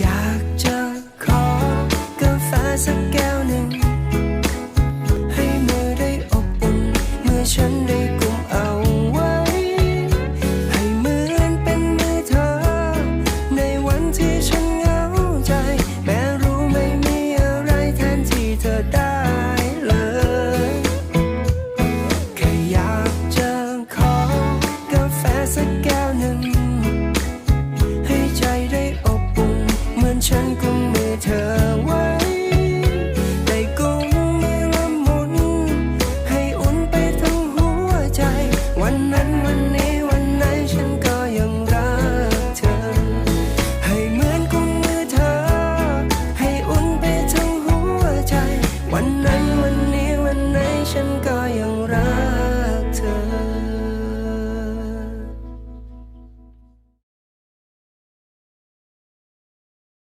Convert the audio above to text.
อยากจะขอกาแฟสักแก้วหนึ่ง ให้มือได้อบอุ่นเมื่อฉันได้กุมเอาไว้ ให้เหมือนเป็นมือเธอ ในวันที่ฉันเหงาใจ แม้รู้ไม่มีอะไรแทนที่เธอได้เลย แค่อยากจะขอกาแฟสักแก้วหนึ่ง ฉันกุมมือเธอไว้